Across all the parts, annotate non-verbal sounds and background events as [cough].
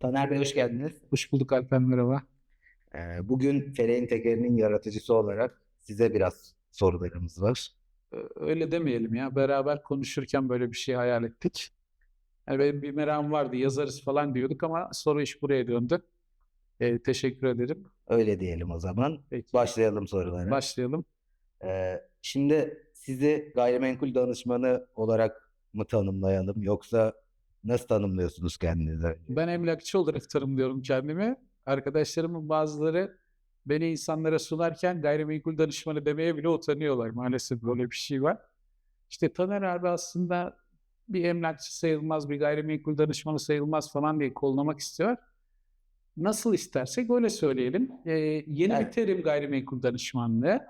Taner Bey hoş geldiniz. Hoş bulduk Alper merhaba. Ee, Bugün Feleğin Tekeri'nin yaratıcısı olarak size biraz sorularımız var. Ö- Öyle demeyelim ya. Beraber konuşurken böyle bir şey hayal ettik. Yani benim bir merakım vardı yazarız falan diyorduk ama sonra iş buraya döndü. Ee, teşekkür ederim. Öyle diyelim o zaman. Peki. Başlayalım sorulara. Başlayalım. Ee, Şimdi sizi gayrimenkul danışmanı olarak mı tanımlayalım yoksa nasıl tanımlıyorsunuz kendinizi? Ben emlakçı olarak [laughs] tanımlıyorum kendimi. Arkadaşlarımın bazıları beni insanlara sunarken gayrimenkul danışmanı demeye bile utanıyorlar. Maalesef böyle bir şey var. İşte Taner abi aslında bir emlakçı sayılmaz, bir gayrimenkul danışmanı sayılmaz falan diye kollamak istiyor. Nasıl istersek öyle söyleyelim. Ee, yeni bir Evet. terim gayrimenkul danışmanlığı.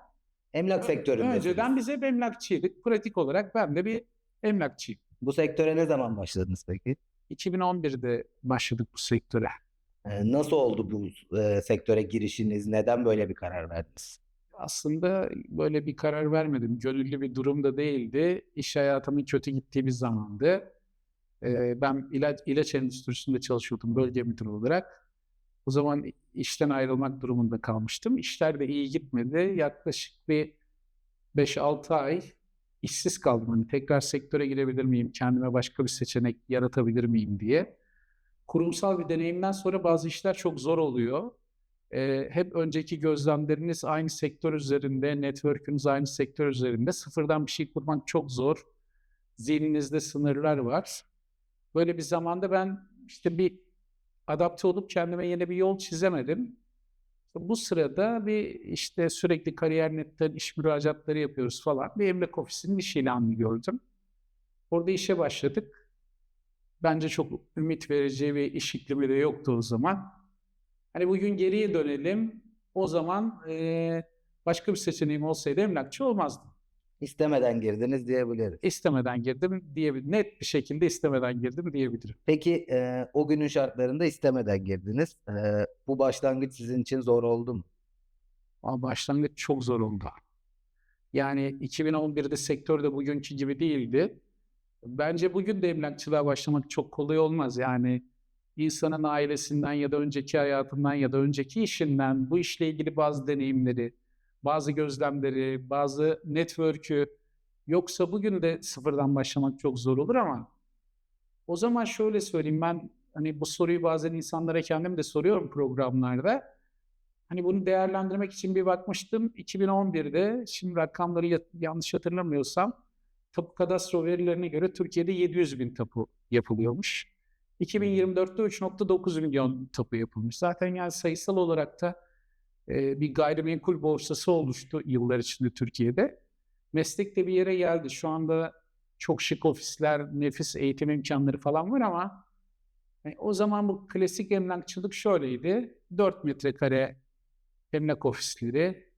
Emlak sektöründesiniz. Önceden biz hep emlakçıydık. Pratik olarak ben de bir emlakçıyım. Bu sektöre ne zaman başladınız peki? 2011'de başladık bu sektöre. Ee, Nasıl oldu bu e, sektöre girişiniz? Neden böyle bir karar verdiniz? Aslında böyle bir karar vermedim. Gönüllü bir durum da değildi. İş hayatımın kötü gittiği bir zamandı. Ee, ben ilaç, ilaç endüstrisinde çalışıyordum bölge müdürü olarak. O zaman işten ayrılmak durumunda kalmıştım. İşler de iyi gitmedi. Yaklaşık bir 5-6 ay işsiz kaldım. Hani tekrar sektöre girebilir miyim? Kendime başka bir seçenek yaratabilir miyim diye. Kurumsal bir deneyimden sonra bazı işler çok zor oluyor. Ee, hep önceki gözlemleriniz aynı sektör üzerinde, network'ünüz aynı sektör üzerinde. Sıfırdan bir şey kurmak çok zor. Zihninizde sınırlar var. Böyle bir zamanda ben işte bir adapte olup kendime yeni bir yol çizemedim. Bu sırada bir işte sürekli kariyer.net'ten iş müracaatları yapıyoruz falan. Bir emlak ofisinin iş ilanını gördüm. Orada işe başladık. Bence çok ümit verici bir iş iklimi de yoktu o zaman. Hani bugün geriye dönelim. O zaman eee, başka bir seçeneğim olsaydı emlakçı olmazdım. İstemeden girdiniz diyebiliriz. İstemeden girdim diyebilirim. Net bir şekilde istemeden girdim diyebilirim. Peki e, o günün şartlarında istemeden girdiniz. E, bu başlangıç sizin için zor oldu mu? Ama başlangıç çok zor oldu. Yani 2011'de sektör de bugünkü gibi değildi. Bence bugün de emlakçılığa başlamak çok kolay olmaz. Yani insanın ailesinden ya da önceki hayatından ya da önceki işinden bu işle ilgili bazı deneyimleri, bazı gözlemleri, bazı network'ü yoksa bugün de sıfırdan başlamak çok zor olur ama o zaman şöyle söyleyeyim ben hani bu soruyu bazen insanlara kendim de soruyorum programlarda. Hani bunu değerlendirmek için bir bakmıştım. 2011'de şimdi rakamları ya- yanlış hatırlamıyorsam tapu kadastro verilerine göre Türkiye'de 700 bin tapu yapılıyormuş. 2024'te 3.9 milyon tapu yapılmış. Zaten yani sayısal olarak da bir gayrimenkul borsası oluştu yıllar içinde Türkiye'de. Meslek de bir yere geldi. Şu anda çok şık ofisler, nefis eğitim imkanları falan var ama e, o zaman bu klasik emlakçılık şöyleydi. 4 metrekare emlak ofisleri,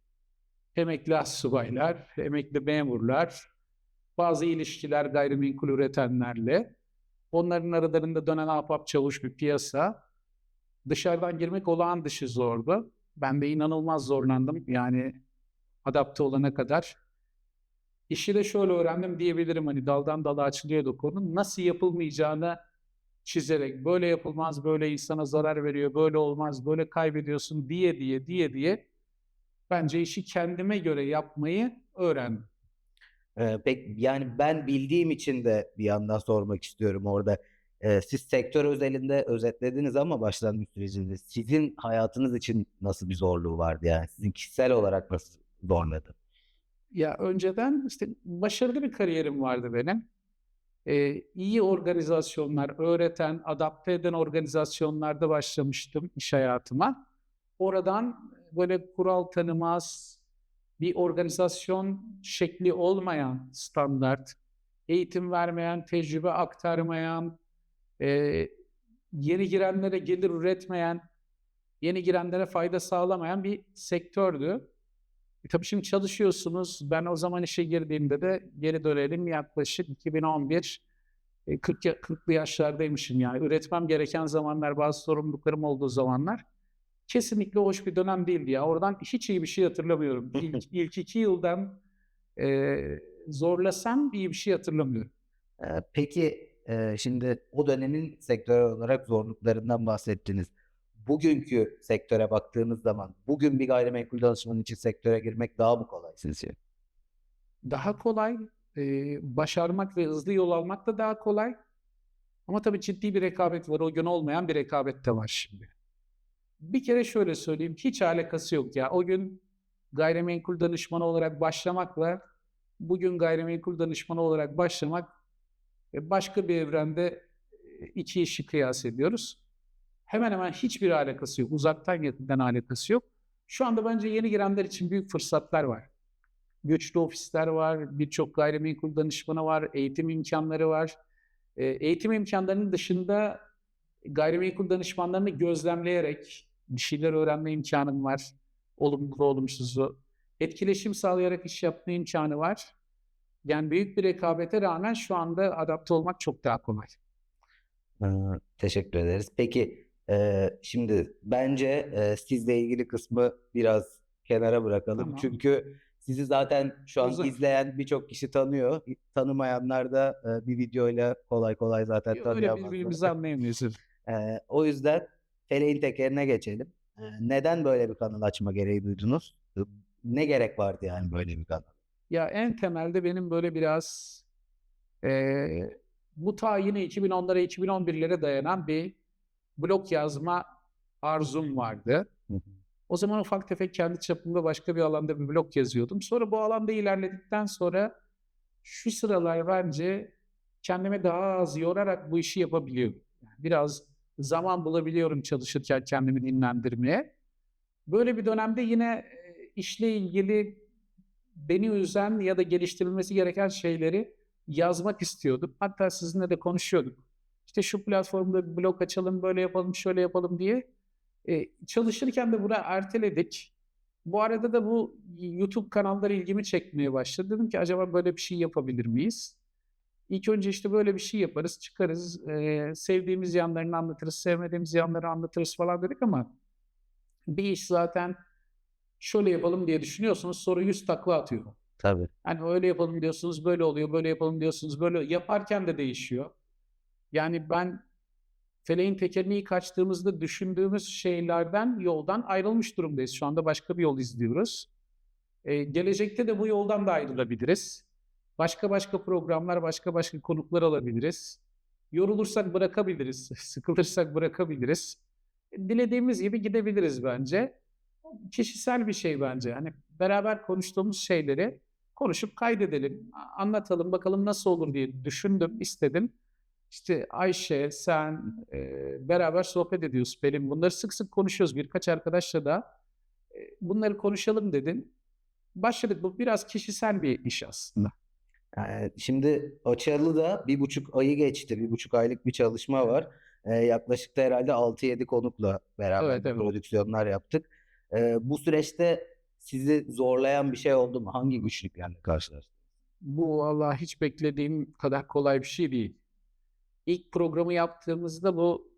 emekli astsubaylar, emekli memurlar, bazı ilişkiler gayrimenkul üretenlerle, onların aralarında dönen ahbap çavuş bir piyasa. Dışarıdan girmek olağan dışı zordu. Ben de inanılmaz zorlandım yani adapte olana kadar. İşi de şöyle öğrendim diyebilirim hani daldan dala açılıyordu konu. Nasıl yapılmayacağını çizerek böyle yapılmaz, böyle insana zarar veriyor, böyle olmaz, böyle kaybediyorsun diye diye diye diye bence işi kendime göre yapmayı öğrendim. Ee, pek yani ben bildiğim için de bir yandan sormak istiyorum orada. Ee, siz sektör özelinde özetlediniz ama başlangıç sürecinde sizin hayatınız için nasıl bir zorluğu vardı yani sizin kişisel olarak nasıl zorladı? Ya önceden işte başarılı bir kariyerim vardı benim. Ee, iyi organizasyonlar, öğreten, adapte eden organizasyonlarda başlamıştım iş hayatıma. Oradan böyle kural tanımaz, bir organizasyon şekli olmayan standart, eğitim vermeyen, tecrübe aktarmayan, e, yeni girenlere gelir üretmeyen, yeni girenlere fayda sağlamayan bir sektördü. E tabii şimdi çalışıyorsunuz. Ben o zaman işe girdiğimde de geri dönelim yaklaşık 2011 e, 40 ya- 40'lı yaşlardaymışım yani. Üretmem gereken zamanlar, bazı sorumluluklarım olduğu zamanlar. Kesinlikle hoş bir dönem değildi ya. Oradan hiç iyi bir şey hatırlamıyorum. [laughs] İlk, ilk iki yıldan e, zorlasam iyi bir şey hatırlamıyorum. Peki e, şimdi o dönemin sektörel olarak zorluklarından bahsettiniz. Bugünkü sektöre baktığınız zaman bugün bir gayrimenkul danışmanı için sektöre girmek daha mı kolay sizce? Daha kolay, eee, başarmak ve hızlı yol almak da daha kolay. Ama tabii ciddi bir rekabet var. O gün olmayan bir rekabet de var şimdi. Bir kere şöyle söyleyeyim, hiç alakası yok ya. O gün gayrimenkul danışmanı olarak başlamakla bugün gayrimenkul danışmanı olarak başlamak e, başka bir evrende iki işi kıyas ediyoruz. Hemen hemen hiçbir alakası yok. Uzaktan yakından alakası yok. Şu anda bence yeni girenler için büyük fırsatlar var. Göçlü ofisler var, birçok gayrimenkul danışmanı var, eğitim imkanları var. Eğitim imkanlarının dışında gayrimenkul danışmanlarını gözlemleyerek bir şeyler öğrenme imkanım var. Olumlu olumsuzu. Etkileşim sağlayarak iş yapma imkanı var. Yani büyük bir rekabete rağmen şu anda adapte olmak çok daha kolay. Ee, teşekkür ederiz. Peki e, şimdi bence e, sizle ilgili kısmı biraz kenara bırakalım. Tamam. Çünkü sizi zaten şu an Uzun. izleyen birçok kişi tanıyor. Tanımayanlar da e, bir videoyla kolay kolay zaten Öyle tanıyamazlar. birbirimizi anlayamıyoruz. Ee, [laughs] o yüzden feleğin tekerine geçelim. Neden böyle bir kanal açma gereği duydunuz? Ne gerek vardı yani böyle bir kanal? Ya en temelde benim böyle biraz eee, bu ta yine 2010'lara 2011'lere dayanan bir blog yazma arzum vardı. Hı hı. O zaman ufak tefek kendi çapımda başka bir alanda bir blog yazıyordum. Sonra bu alanda ilerledikten sonra şu sıralar bence kendime daha az yorarak bu işi yapabiliyorum. Yani biraz zaman bulabiliyorum çalışırken kendimi dinlendirmeye. Böyle bir dönemde yine e, işle ilgili beni üzen ya da geliştirilmesi gereken şeyleri yazmak istiyordum. Hatta sizinle de konuşuyorduk. İşte şu platformda bir blog açalım, böyle yapalım, şöyle yapalım diye. E, çalışırken de bunu erteledik. Bu arada da bu YouTube kanalları ilgimi çekmeye başladı. Dedim ki acaba böyle bir şey yapabilir miyiz? İlk önce işte böyle bir şey yaparız, çıkarız, e, sevdiğimiz yanlarını anlatırız, sevmediğimiz yanları anlatırız falan dedik ama bir iş zaten şöyle yapalım diye düşünüyorsunuz sonra 100 takla atıyor. Tabii. Hani öyle yapalım diyorsunuz böyle oluyor, böyle yapalım diyorsunuz böyle yaparken de değişiyor. Yani ben feleğin tekerini ilk açtığımızda düşündüğümüz şeylerden, yoldan ayrılmış durumdayız. Şu anda başka bir yol izliyoruz. Ee, gelecekte de bu yoldan da ayrılabiliriz. Başka başka programlar, başka başka konuklar alabiliriz. Yorulursak bırakabiliriz, [laughs] sıkılırsak bırakabiliriz. Dilediğimiz gibi gidebiliriz bence. Kişisel bir şey bence. Hani beraber konuştuğumuz şeyleri konuşup kaydedelim, anlatalım bakalım nasıl olur diye düşündüm, istedim. İşte Ayşe, sen e, beraber sohbet ediyoruz Pelin. Bunları sık sık konuşuyoruz birkaç arkadaşla da. E, bunları konuşalım dedin. Başladık. Bu biraz kişisel bir iş aslında. Ee, şimdi açalı da bir buçuk ayı geçti. Bir buçuk aylık bir çalışma var. Ee, yaklaşık da herhalde 6-7 konukla beraber Evet, evet. prodüksiyonlar yaptık. Ee, bu süreçte sizi zorlayan bir şey oldu mu? Hangi güçlüklerle karşılaştınız? Bu vallahi hiç beklediğim kadar kolay bir şey değil. İlk programı yaptığımızda bu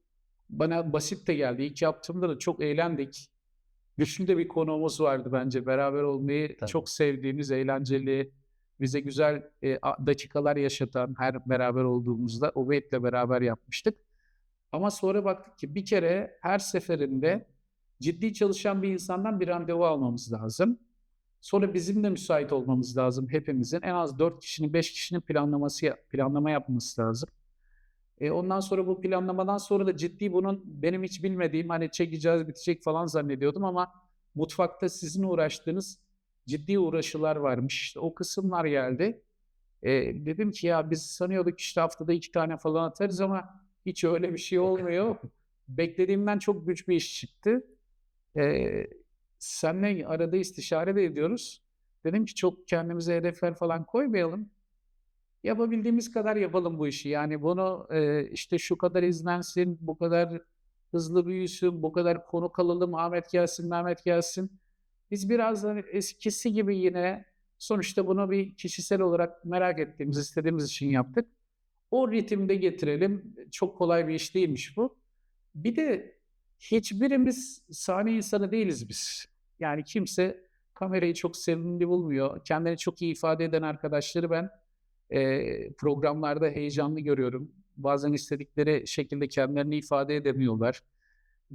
bana basit de geldi. İlk yaptığımda da çok eğlendik. Güçlü de bir konuğumuz vardı bence. Beraber olmayı Tabii. çok sevdiğimiz, eğlenceli, bize güzel e, dakikalar yaşatan her beraber olduğumuzda Uveyd'le beraber yapmıştık. Ama sonra baktık ki bir kere her seferinde ciddi çalışan bir insandan bir randevu almamız lazım. Sonra bizim de müsait olmamız lazım hepimizin. En az 4 kişinin, 5 kişinin planlaması planlama yapması lazım. E, ondan sonra bu planlamadan sonra da ciddi bunun benim hiç bilmediğim hani çekeceğiz bitecek falan zannediyordum ama mutfakta sizin uğraştığınız ciddi uğraşılar varmış. İşte o kısımlar geldi. E, dedim ki ya biz sanıyorduk işte haftada iki tane falan atarız ama hiç öyle bir şey [laughs] olmuyor. Beklediğimden çok güç bir iş çıktı. E, seninle arada istişare de ediyoruz. Dedim ki çok kendimize hedefler falan koymayalım. Yapabildiğimiz kadar yapalım bu işi. Yani bunu e, işte şu kadar izlensin, bu kadar hızlı büyüsün, bu kadar konuk alalım, Ahmet gelsin, Mehmet gelsin. Biz biraz da eskisi gibi yine sonuçta bunu bir kişisel olarak merak ettiğimiz, istediğimiz için yaptık. O ritimde getirelim. Çok kolay bir iş değilmiş bu. Bir de hiçbirimiz sahne insanı değiliz biz. Yani kimse kamerayı çok sevimli bulmuyor. Kendini çok iyi ifade eden arkadaşları ben e, programlarda heyecanlı görüyorum. Bazen istedikleri şekilde kendilerini ifade edemiyorlar.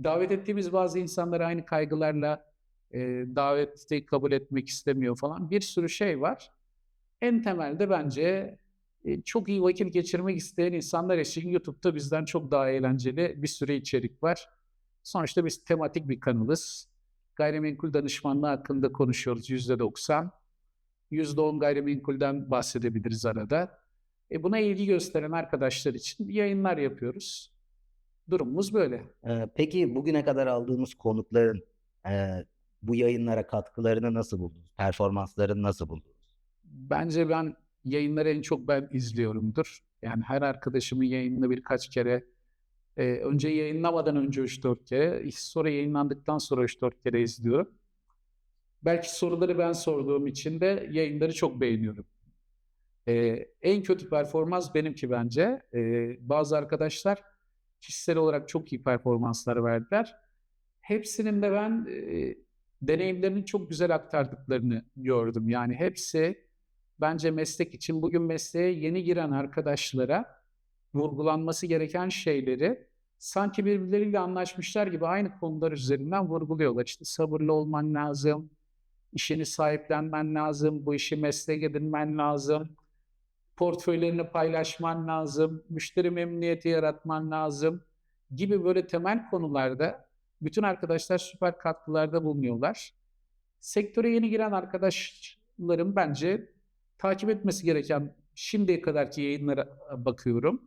Davet ettiğimiz bazı insanlar aynı kaygılarla e, daveti kabul etmek istemiyor falan. Bir sürü şey var. En temelde bence e, çok iyi vakit geçirmek isteyen insanlar için YouTube'da bizden çok daha eğlenceli bir sürü içerik var. Sonuçta biz tematik bir kanalız. Gayrimenkul danışmanlığı hakkında konuşuyoruz %90. %10 gayrimenkulden bahsedebiliriz arada. E buna ilgi gösteren arkadaşlar için yayınlar yapıyoruz. Durumumuz böyle. Ee, peki bugüne kadar aldığımız konukların e, bu yayınlara katkılarını nasıl buldunuz? Performanslarını nasıl buldunuz? Bence ben yayınları en çok ben izliyorumdur. Yani her arkadaşımın yayınını birkaç kere e, önce yayınlamadan önce 3-4 kere, sonra yayınlandıktan sonra 3-4 kere izliyorum. Belki soruları ben sorduğum için de yayınları çok beğeniyorum. E, en kötü performans benimki bence. E, bazı arkadaşlar kişisel olarak çok iyi performanslar verdiler. Hepsinin de ben e, deneyimlerini çok güzel aktardıklarını gördüm. Yani hepsi bence meslek için bugün mesleğe yeni giren arkadaşlara vurgulanması gereken şeyleri sanki birbirleriyle anlaşmışlar gibi aynı konular üzerinden vurguluyorlar. İşte sabırlı olman lazım, işini sahiplenmen lazım, bu işi meslek edinmen lazım, portföylerini paylaşman lazım, müşteri memnuniyeti yaratman lazım gibi böyle temel konularda bütün arkadaşlar süper katkılarda bulunuyorlar. Sektöre yeni giren arkadaşlarım bence takip etmesi gereken şimdiye kadarki yayınlara bakıyorum.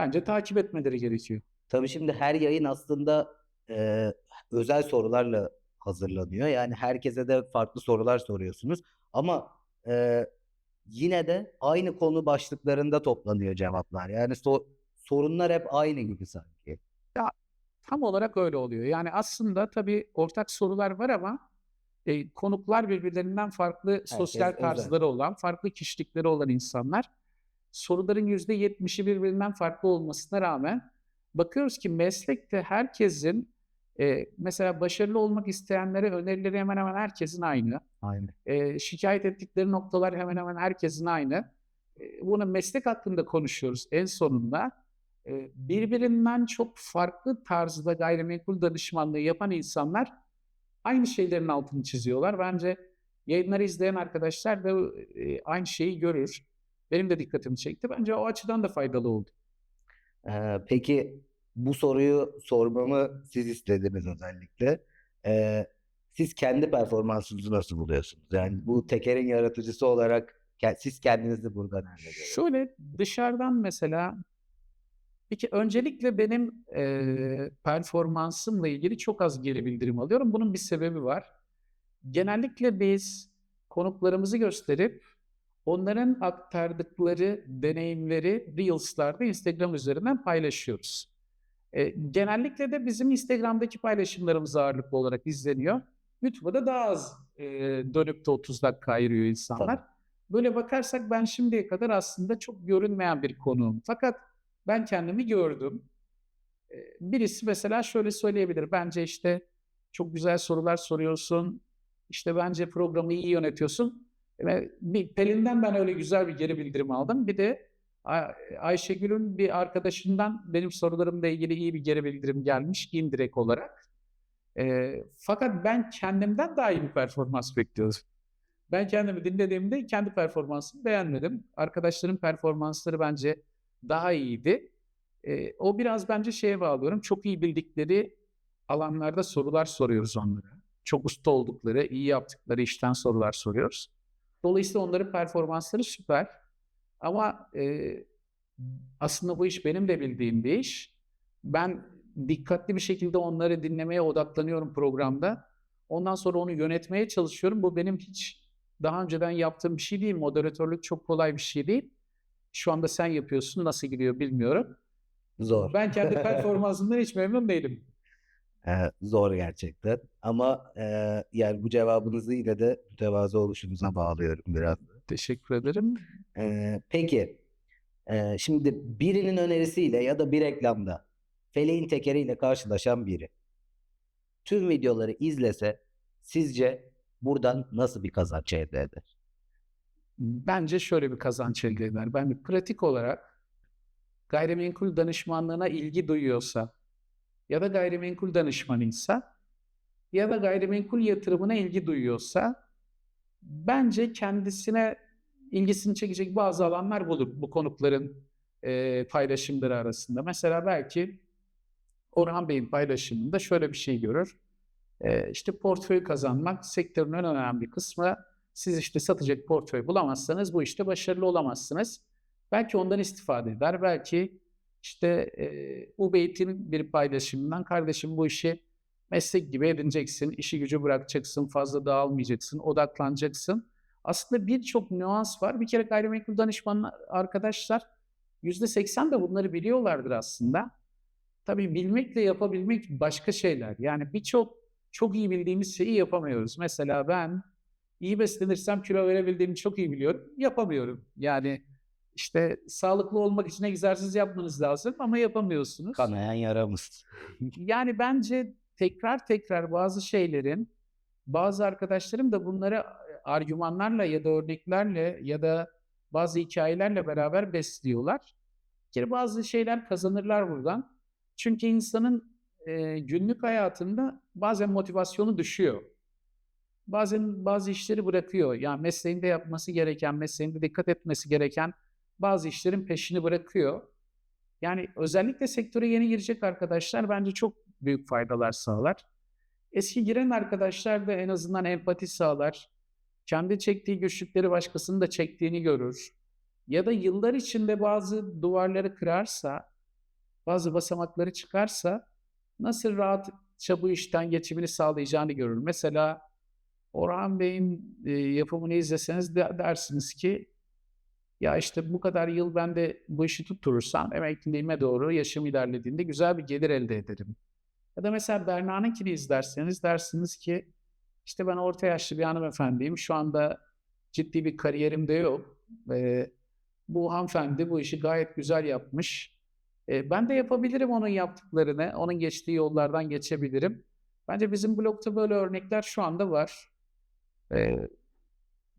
Bence takip etmeleri gerekiyor. Tabii şimdi her yayın aslında e, özel sorularla hazırlanıyor. Yani herkese de farklı sorular soruyorsunuz. Ama e, yine de aynı konu başlıklarında toplanıyor cevaplar. Yani so- sorunlar hep aynı gibi sanki. Tam olarak öyle oluyor. Yani aslında tabii ortak sorular var ama e, konuklar birbirlerinden farklı sosyal özel. tarzları olan, farklı kişilikleri olan insanlar. Soruların %70'i birbirinden farklı olmasına rağmen bakıyoruz ki meslekte herkesin e, mesela başarılı olmak isteyenlere önerileri hemen hemen herkesin aynı. Aynı. E, şikayet ettikleri noktalar hemen hemen herkesin aynı. E, bunu meslek hakkında konuşuyoruz en sonunda. E, birbirinden çok farklı tarzda gayrimenkul danışmanlığı yapan insanlar aynı şeylerin altını çiziyorlar. Bence yayınları izleyen arkadaşlar da e, aynı şeyi görür. Benim de dikkatimi çekti. Bence o açıdan da faydalı oldu. Ee, peki bu soruyu sormamı siz istediniz özellikle. Ee, siz kendi performansınızı nasıl buluyorsunuz? Yani bu tekerin yaratıcısı olarak siz kendinizi burada nerede? Şöyle dışarıdan mesela Peki öncelikle benim eee, performansımla ilgili çok az geri bildirim alıyorum. Bunun bir sebebi var. Genellikle biz konuklarımızı gösterip onların aktardıkları deneyimleri Reels'larda Instagram üzerinden paylaşıyoruz. E, genellikle de bizim Instagram'daki paylaşımlarımız ağırlıklı olarak izleniyor. YouTube'a da daha az e, dönüp de 30 dakika ayırıyor insanlar. Böyle bakarsak ben şimdiye kadar aslında çok görünmeyen bir konuğum. Fakat ben kendimi gördüm. E, Birisi mesela şöyle söyleyebilir. Bence işte çok güzel sorular soruyorsun. İşte bence programı iyi yönetiyorsun. Bir Pelin'den ben öyle güzel bir geri bildirim aldım. Bir de Ay- Ayşegül'ün bir arkadaşından benim sorularımla ilgili iyi bir geri bildirim gelmiş indirekt olarak. E, fakat ben kendimden daha iyi bir performans bekliyordum. Ben kendimi dinlediğimde kendi performansımı beğenmedim. Arkadaşların performansları bence daha iyiydi. E, o biraz bence şeye bağlıyorum. Çok iyi bildikleri alanlarda sorular soruyoruz onlara. Çok usta oldukları, iyi yaptıkları işten sorular soruyoruz. Dolayısıyla onların performansları süper. Ama e, aslında bu iş benim de bildiğim bir iş. Ben dikkatli bir şekilde onları dinlemeye odaklanıyorum programda. Ondan sonra onu yönetmeye çalışıyorum. Bu benim hiç daha önceden yaptığım bir şey değil. Moderatörlük çok kolay bir şey değil. Şu anda sen yapıyorsun. Nasıl gidiyor bilmiyorum. Zor. Ben kendi [laughs] performansımdan hiç memnun değilim. Ee, zor gerçekten. Ama e, yani bu cevabınızı yine de mütevazı oluşunuza bağlıyorum biraz. Teşekkür ederim. Ee, peki, e, şimdi birinin önerisiyle ya da bir reklamda feleğin tekeriyle karşılaşan biri tüm videoları izlese sizce buradan nasıl bir kazanç elde eder? Bence şöyle bir kazanç elde eder. Ben pratik olarak gayrimenkul danışmanlığına ilgi duyuyorsa ya da gayrimenkul danışmanıysa ya da gayrimenkul yatırımına ilgi duyuyorsa bence kendisine ilgisini çekecek bazı alanlar bulur bu konukların e, paylaşımları arasında. Mesela belki Orhan Bey'in paylaşımında şöyle bir şey görür. E, işte portföy kazanmak sektörün en önemli kısmı. Siz işte satacak portföy bulamazsanız bu işte başarılı olamazsınız. Belki ondan istifade eder. Belki işte e, Ubeyd'in bir paylaşımından kardeşim bu işi meslek gibi edineceksin, işi gücü bırakacaksın, fazla dağılmayacaksın, odaklanacaksın. Aslında birçok nüans var. Bir kere gayrimenkul danışmanlar arkadaşlar %80 de bunları biliyorlardır aslında. Tabii bilmekle yapabilmek başka şeyler. Yani birçok çok iyi bildiğimiz şeyi yapamıyoruz. Mesela ben iyi beslenirsem kilo verebildiğimi çok iyi biliyorum. Yapamıyorum. Yani işte sağlıklı olmak için egzersiz yapmanız lazım ama yapamıyorsunuz. Kanayan yaramız. Yani bence tekrar tekrar bazı şeylerin bazı arkadaşlarım da bunları argümanlarla ya da örneklerle ya da bazı hikayelerle beraber besliyorlar. Bir kere bazı şeyler kazanırlar buradan. Çünkü insanın e, günlük hayatında bazen motivasyonu düşüyor. Bazen bazı işleri bırakıyor. Yani mesleğinde yapması gereken, mesleğinde dikkat etmesi gereken bazı işlerin peşini bırakıyor. Yani özellikle sektöre yeni girecek arkadaşlar bence çok büyük faydalar sağlar. Eski giren arkadaşlar da en azından empati sağlar. Kendi çektiği güçlükleri başkasının da çektiğini görür. Ya da yıllar içinde bazı duvarları kırarsa, bazı basamakları çıkarsa nasıl rahatça bu işten geçimini sağlayacağını görür. Mesela Orhan Bey'in e, yapımını izleseniz de dersiniz ki ya işte bu kadar yıl ben de bu işi tutturursam emekliliğime doğru yaşım ilerlediğinde güzel bir gelir elde ederim. Ya da mesela Berna'nınkini izlerseniz dersiniz ki işte ben orta yaşlı bir hanımefendiyim. Şu anda ciddi bir kariyerim de yok. Ee, bu hanımefendi bu işi gayet güzel yapmış. Ee, ben de yapabilirim onun yaptıklarını. Onun geçtiği yollardan geçebilirim. Bence bizim blogda böyle örnekler şu anda var. Ee,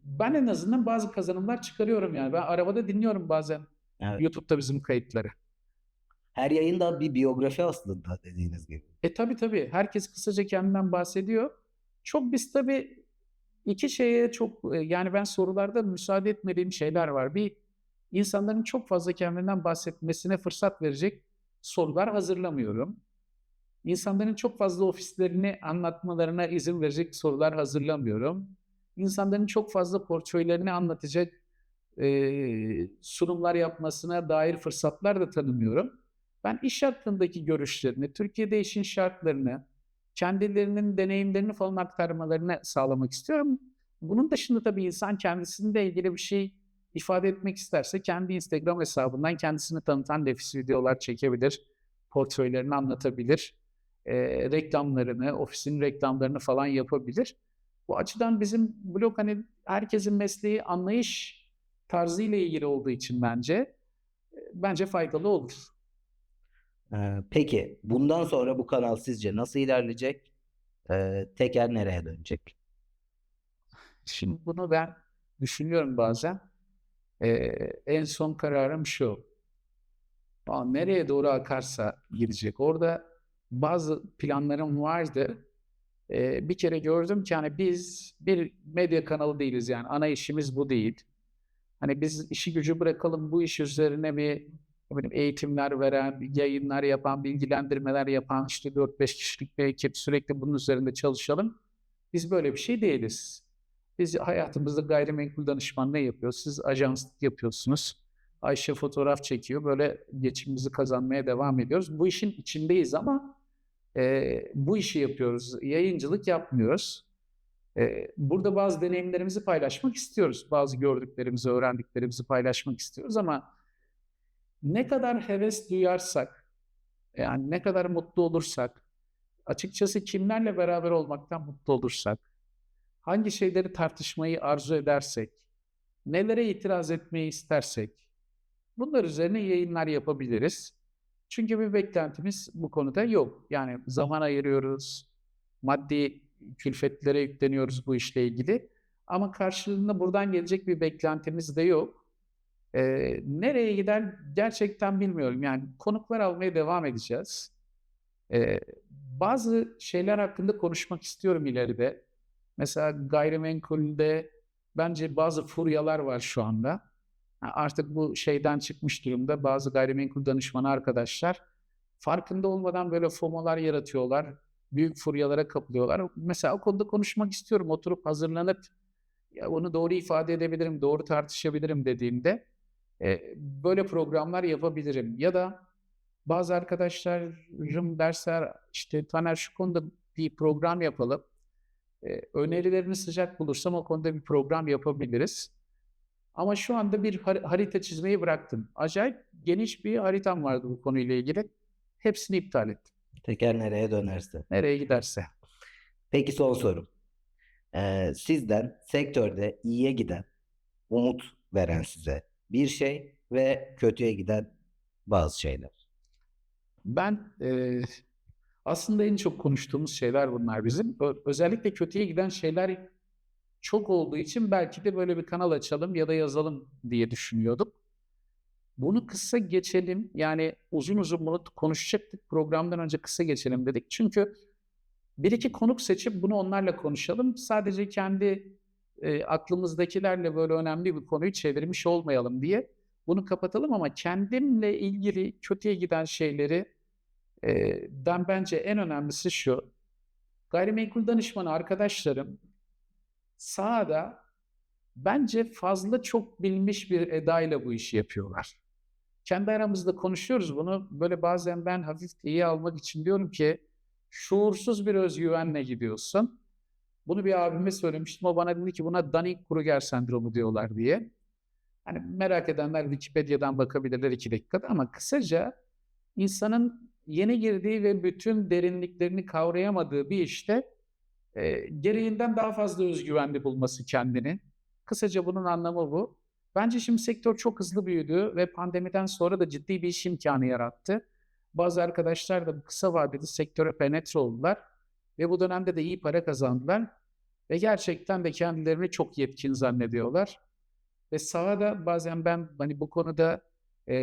ben en azından bazı kazanımlar çıkarıyorum yani. Ben arabada dinliyorum bazen Evet. YouTube'da bizim kayıtları. Her yayında bir biyografi aslında dediğiniz gibi. E tabii tabii. Herkes kısaca kendinden bahsediyor. Çok biz tabii iki şeye çok e, yani ben sorularda müsaade etmediğim şeyler var. Bir insanların çok fazla kendinden bahsetmesine fırsat verecek sorular hazırlamıyorum. İnsanların çok fazla ofislerini anlatmalarına izin verecek sorular hazırlamıyorum. İnsanların çok fazla portföylerini anlatacak e, sunumlar yapmasına dair fırsatlar da tanımıyorum. Ben iş hakkındaki görüşlerini, Türkiye'de işin şartlarını, kendilerinin deneyimlerini falan aktarmalarını sağlamak istiyorum. Bunun dışında tabii insan kendisiyle ilgili bir şey ifade etmek isterse kendi Instagram hesabından kendisini tanıtan nefis videolar çekebilir, portföylerini anlatabilir, e, reklamlarını, ofisin reklamlarını falan yapabilir. Bu açıdan bizim blog hani herkesin mesleği anlayış tarzıyla ilgili olduğu için bence e, bence faydalı olur. Ee, peki bundan sonra bu kanal sizce nasıl ilerleyecek? Ee, teker nereye dönecek? Şimdi bunu ben düşünüyorum bazen. Ee, en son kararım şu. Aa, nereye doğru akarsa gidecek. Orada bazı planlarım vardı. Ee, bir kere gördüm ki hani biz bir medya kanalı değiliz yani ana işimiz bu değil. Hani biz işi gücü bırakalım bu iş üzerine bir bileyim, eğitimler veren, yayınlar yapan, bilgilendirmeler yapan işte 4-5 kişilik bir ekip sürekli bunun üzerinde çalışalım. Biz böyle bir şey değiliz. Biz hayatımızda gayrimenkul danışmanlığı yapıyoruz. Siz ajanslık yapıyorsunuz. Ayşe fotoğraf çekiyor. Böyle geçimimizi kazanmaya devam ediyoruz. Bu işin içindeyiz ama e, bu işi yapıyoruz. Yayıncılık yapmıyoruz. E, burada bazı deneyimlerimizi paylaşmak istiyoruz. Bazı gördüklerimizi, öğrendiklerimizi paylaşmak istiyoruz ama ne kadar heves duyarsak, yani ne kadar mutlu olursak, açıkçası kimlerle beraber olmaktan mutlu olursak, hangi şeyleri tartışmayı arzu edersek, nelere itiraz etmeyi istersek, bunlar üzerine yayınlar yapabiliriz. Çünkü bir beklentimiz bu konuda yok. Yani zaman ayırıyoruz, maddi külfetlere yükleniyoruz bu işle ilgili. Ama karşılığında buradan gelecek bir beklentimiz de yok. Eee, nereye gider gerçekten bilmiyorum. Yani konuklar almaya devam edeceğiz. Eee, bazı şeyler hakkında konuşmak istiyorum ileride. Mesela gayrimenkulde bence bazı furyalar var şu anda. Artık bu şeyden çıkmış durumda. Bazı gayrimenkul danışmanı arkadaşlar farkında olmadan böyle FOMO'lar yaratıyorlar. Büyük furyalara kapılıyorlar. Mesela o konuda konuşmak istiyorum. Oturup hazırlanıp ya bunu doğru ifade edebilirim, doğru tartışabilirim dediğimde e, böyle programlar yapabilirim. Ya da bazı arkadaşlarım dersler işte Taner şu konuda bir program yapalım. E, önerilerini sıcak bulursam o konuda bir program yapabiliriz. Ama şu anda bir har- harita çizmeyi bıraktım. Acayip geniş bir haritam vardı bu konuyla ilgili. Hepsini iptal ettim. Teker nereye dönerse. Nereye giderse. Peki son sorum. Ee, sizden sektörde iyiye giden, umut veren size bir şey ve kötüye giden bazı şeyler. Ben eee, aslında en çok konuştuğumuz şeyler bunlar bizim. Özellikle kötüye giden şeyler çok olduğu için belki de böyle bir kanal açalım ya da yazalım diye düşünüyorduk. Bunu kısa geçelim. Yani uzun uzun bunu konuşacaktık. Programdan önce kısa geçelim dedik. Çünkü bir iki konuk seçip bunu onlarla konuşalım. Sadece kendi e, aklımızdakilerle böyle önemli bir konuyu çevirmiş olmayalım diye bunu kapatalım ama kendimle ilgili kötüye giden şeyleri e, den bence en önemlisi şu. Gayrimenkul danışmanı arkadaşlarım sahada bence fazla çok bilmiş bir edayla bu işi yapıyorlar. Kendi aramızda konuşuyoruz bunu. Böyle bazen ben hafif iyi almak için diyorum ki şuursuz bir özgüvenle gidiyorsun. Bunu bir abime söylemiştim. O bana dedi ki buna Dunning-Kruger sendromu diyorlar diye. Hani merak edenler Wikipedia'dan bakabilirler iki dakikada ama kısaca insanın yeni girdiği ve bütün derinliklerini kavrayamadığı bir işte e, gereğinden daha fazla özgüvenli bulması kendini. Kısaca bunun anlamı bu. Bence şimdi sektör çok hızlı büyüdü ve pandemiden sonra da ciddi bir iş imkanı yarattı. Bazı arkadaşlar da kısa vadede sektöre penetre oldular ve bu dönemde de iyi para kazandılar ve gerçekten de kendilerini çok yetkin zannediyorlar. Ve sahada bazen ben hani bu konuda e,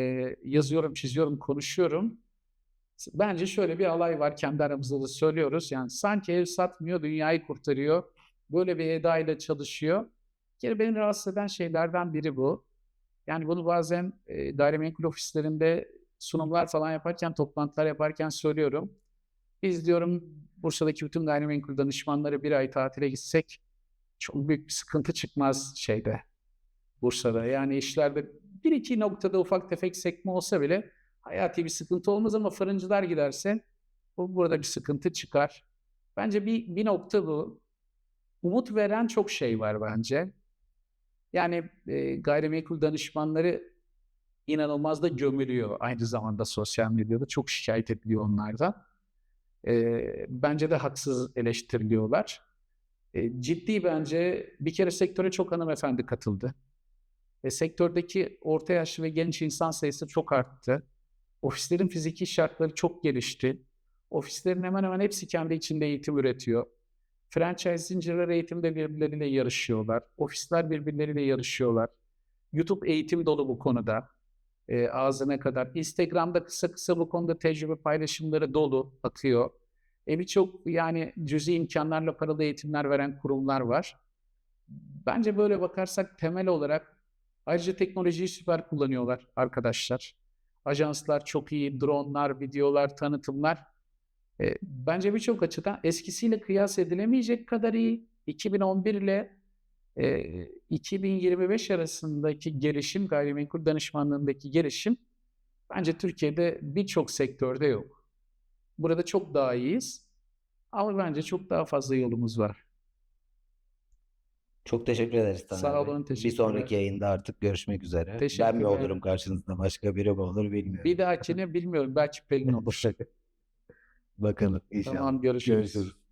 yazıyorum, çiziyorum, konuşuyorum. Bence şöyle bir alay var kendi aramızda da söylüyoruz. Yani sanki ev satmıyor, dünyayı kurtarıyor. Böyle bir edayla çalışıyor. Bir kere beni rahatsız eden şeylerden biri bu. Yani bunu bazen e, gayrimenkul ofislerinde sunumlar falan yaparken, toplantılar yaparken söylüyorum. Biz diyorum Bursa'daki bütün gayrimenkul danışmanları bir ay tatile gitsek çok büyük bir sıkıntı çıkmaz şeyde Bursa'da. Yani işlerde bir iki noktada ufak tefek sekme olsa bile hayati bir sıkıntı olmaz ama fırıncılar giderse bu burada bir sıkıntı çıkar. Bence bir, bir nokta bu. Umut veren çok şey var bence. Yani e, gayrimenkul danışmanları inanılmaz da gömülüyor aynı zamanda sosyal medyada. Çok şikayet ediliyor onlardan. E, bence de haksız eleştiriliyorlar. E, ciddi bence bir kere sektöre çok hanımefendi katıldı. Ve sektördeki orta yaşlı ve genç insan sayısı çok arttı. Ofislerin fiziki şartları çok gelişti. Ofislerin hemen hemen hepsi kendi içinde eğitim üretiyor. Franchise zincirleri eğitimde birbirleriyle yarışıyorlar. Ofisler birbirleriyle yarışıyorlar. YouTube eğitim dolu bu konuda. E, ağzına kadar. Instagram'da kısa kısa bu konuda tecrübe paylaşımları dolu akıyor. E, Birçok yani cüzi imkanlarla paralı eğitimler veren kurumlar var. Bence böyle bakarsak temel olarak ayrıca teknolojiyi süper kullanıyorlar arkadaşlar. Ajanslar çok iyi, dronlar, videolar, tanıtımlar. E, bence birçok açıdan eskisiyle kıyas edilemeyecek kadar iyi. 2011 ile e, 2025 arasındaki gelişim, gayrimenkul danışmanlığındaki gelişim bence Türkiye'de birçok sektörde yok. Burada çok daha iyiyiz. Ama bence çok daha fazla yolumuz var. Çok teşekkür ederiz Taner Sağ Bey. olun, Bir teşekkürler. sonraki yayında artık görüşmek üzere. Ben mi Teşekkürler. olurum karşınızda başka biri mi olur bilmiyorum. Bir dahakine bilmiyorum. Belki Pelin [laughs] olur. Bakalım inşallah. Tamam görüşürüz. Görüşürüz.